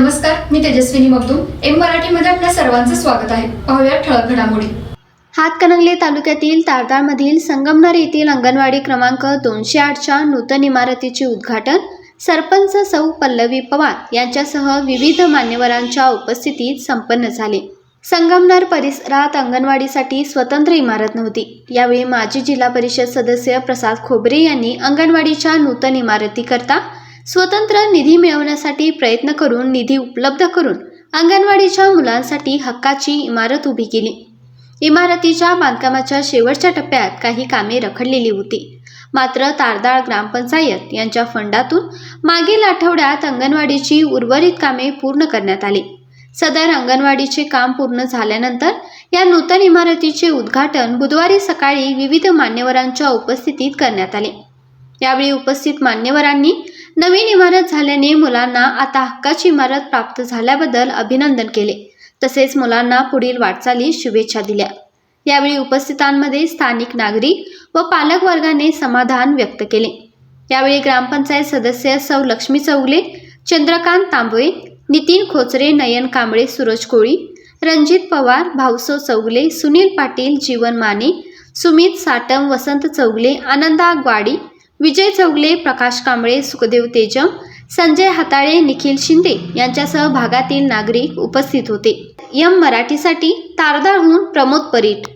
नमस्कार मी तेजस्विनी मगदूम. एम मराठीमध्ये आपल्या सर्वांचं स्वागत आहे. पाहूया ठळक घडामोडी. हातकणंगले तालुक्यातील तारदाळमधील संगमनर येथील अंगणवाडी क्रमांक दोनशे आठच्या नूतन इमारतीचे उद्घाटन सरपंच सौ पल्लवी पवार यांच्यासह विविध मान्यवरांच्या उपस्थितीत संपन्न झाले. संगमनर परिसरात अंगणवाडीसाठी स्वतंत्र इमारत नव्हती. यावेळी माजी जिल्हा परिषद सदस्य प्रसाद खोबरे यांनी अंगणवाडीच्या नूतन इमारतीकरता स्वतंत्र निधी मिळवण्यासाठी प्रयत्न करून निधी उपलब्ध करून अंगणवाडीच्या मुलांसाठी हक्काची इमारत उभी केली. इमारतीच्या बांधकामाच्या शेवटच्या टप्प्यात काही कामे रखडलेली होती. मात्र तारदाळ ग्रामपंचायत यांच्या फंडातून मागील आठवड्यात अंगणवाडीची उर्वरित कामे पूर्ण करण्यात आली. सदर अंगणवाडीचे काम पूर्ण झाल्यानंतर या नूतन इमारतीचे उद्घाटन बुधवारी सकाळी विविध मान्यवरांच्या उपस्थितीत करण्यात आले. यावेळी उपस्थित मान्यवरांनी नवीन इमारत झाल्याने मुलांना आता हक्काची इमारत प्राप्त झाल्याबद्दल अभिनंदन केले. तसेच मुलांना पुढील वाटचाली शुभेच्छा दिल्या. यावेळी उपस्थितांमध्ये स्थानिक नागरिक व पालक वर्गाने समाधान व्यक्त केले. यावेळी ग्रामपंचायत सदस्य सौ लक्ष्मी चौगले चंद्रकांत तांबवे नितीन खोचरे नयन कांबळे सूरज कोळी रणजित पवार भाऊसो चौगले सुनील पाटील जीवन माने सुमित साटम वसंत चौगले आनंदा ग्वाडी विजय चौगले प्रकाश कांबळे सुखदेव तेजम संजय हाताळे निखिल शिंदे यांच्यासह भागातील नागरिक उपस्थित होते. यम मराठीसाठी तारदाळहून प्रमोद परीट.